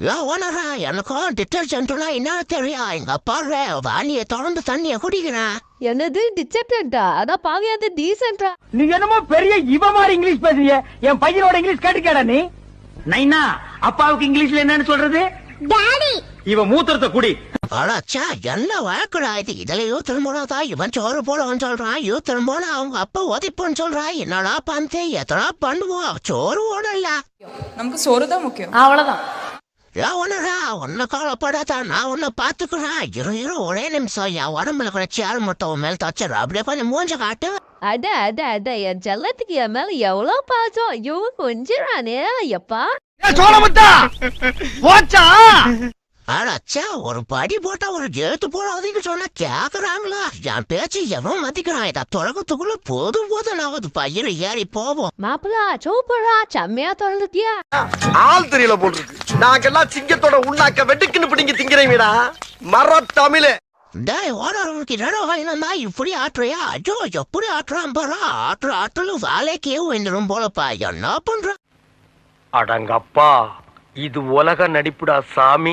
யோ ஓனரா எனக்கும் டிட்டர்ஜென்ட்னா என்னன்னு தெரியும் எங்க அப்பா வாணியை திறந்து தண்ணியை குடிக்கிறேன் என்னது டிச்சப்டா அதான் பாவியாது டீசென்டா நீ என்னமோ பெரிய இவ மாதிரி இங்கிலீஷ் பேசுறிய? என் பையனோட இங்கிலீஷ் கேட்டுக்கேடா நீ? நைனா அப்பாவுக்கு இங்கிலீஷ்ல என்னன்னு சொல்றது? டாடி இவ மூத்திரத்தை குடி. அடாச்சா என்ன வழக்குடா இது? இதுல யூத்தன் போனாதான் இவன் சோறு போலவன் சொல்றான் யூத்தன் போனா அவங்க அப்பா உதைப்புன்னு சொல்றான் என்னடா பந்து எத்தனா பண்ணுவோம் சோறு ஓடல நமக்கு சோறு தான் முக்கியம். அவ்வளவுதான். ஒண்ணுடா ஒன்ன கவலைப்படாதா நான் உன்னை பாத்துக்கிறேன் இரு இரு ஒரே நிமிஷம் என் உடம்புல கூட சேர் உன் மேல தச்சிடறேன் அப்படியே கொஞ்சம் மூஞ்ச காட்டு. அட அட அட என் செல்லத்துக்கு என் மேல எவ்வளவு பாசம்? ஐயோ கொஞ்சிறானே எப்பா சோழமுத்தா! போச்சா? அடாச்சா ஒரு படி போட்டா ஒரு எழுத்து போடாதீங்க சொன்னா கேக்குறாங்களா? என் பேச்சு எவன் மதிக்கிறான் இதை தொடக்கத்துக்குள்ள போதும் போதும் நான் பயிர் ஏறி போவோம். மாப்பிளா சூப்பரா செம்மையா திறந்துட்டியா ஆள் தெரியல போட்டுருக்கு. நாங்கெல்லாம் சிங்கத்தோட உண்ணாக்க வெட்டுக்குன்னு பிடிங்க திங்கிறீங்கடா மர தமிழே. டேய் ஓனருக்கு என்னடா வாங்கினா இப்படி ஆட்டுறியா? ஐயோ எப்படி ஆட்டுறான் பாரா. ஆட்டுற ஆட்டுல வேலைக்கே வந்துடும் போலப்பா. என்ன பண்ற? அடங்கப்பா இது உலக நடிப்புடா சாமி.